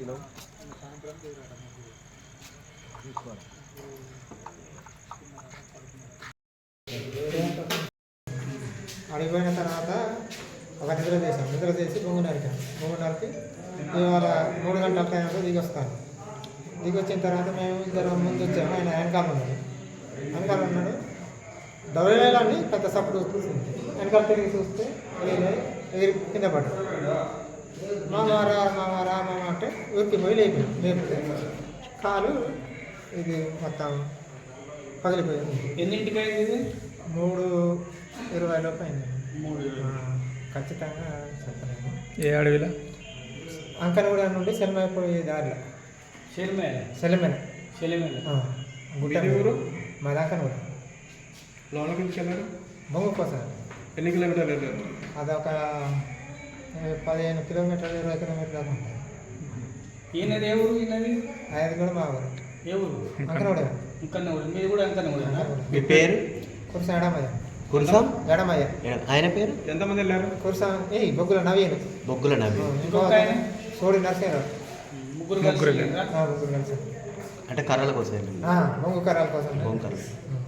తినవు అడిగిపోయిన తర్వాత ఒక నిద్ర చేశాం. నిద్ర చేసి మూడున్నరకి మూడున్నరకి ఇవాళ మూడు గంటల టైంలో దిగి వస్తాను దిగి వచ్చిన తర్వాత మేము ఇద్దరు ముందు వచ్చాము. ఆయన వెనకాల ఉన్నాడు. వెనకాల ఉన్నాడు. దొరలేలని పెద్ద సపోర్ట్ వస్తుంది వెనకాల తిరిగి చూస్తే ఎగిరి కింద పడ్డాడు. మామారా మామారా ఊరికి పోయి లేపినాం లేపితే కాలు ఇది మొత్తం పగిలిపోయింది. ఎన్నింటికి అయింది ఇది? మూడు ఇరవై లోపు అయింది మూడు ఖచ్చితంగా చెప్పలేము. ఏ అడవిలో? అంకనగూడ నుండి సెలమైపోయే దారిలో. షెల్మేల సెలమైన షెల్మేల గుట్ట మీది ఊరు? మాది అంకనగూడ. లోనకి వెళ్ళారు? బొంగు కోసం. ఎన్ని కిలోమీటర్లు అదొక పదిహేను కిలోమీటర్లు ఇరవై కిలోమీటర్ల దాకా ఉంటుంది. ఈయనది ఏ ఊరు ఈయనది? ఐదు కూడా మా ఊరు ఏ ఊరు? అంకనగూడ. ఇంకన్నా ఊరు మీది కూడా అంకన్నా ఊరేనా అంకనగూడ. మీ పేరు? కురుస ఎడమయ్య. కురుసాం? ఎడమయ్య. ఆయన పేరు? ఎంతమంది వెళ్ళారు? కురుస ఏ బొగ్గుల నవీన్. బొగ్గుల నవ్వి ఇంకొక ఆయన? సోడి నరసేరావు ముగ్గురు ముగ్గురు అంటే కర్రల కోసం బొంగు కర్రాల కోసం. బొంకర్లు ఉం.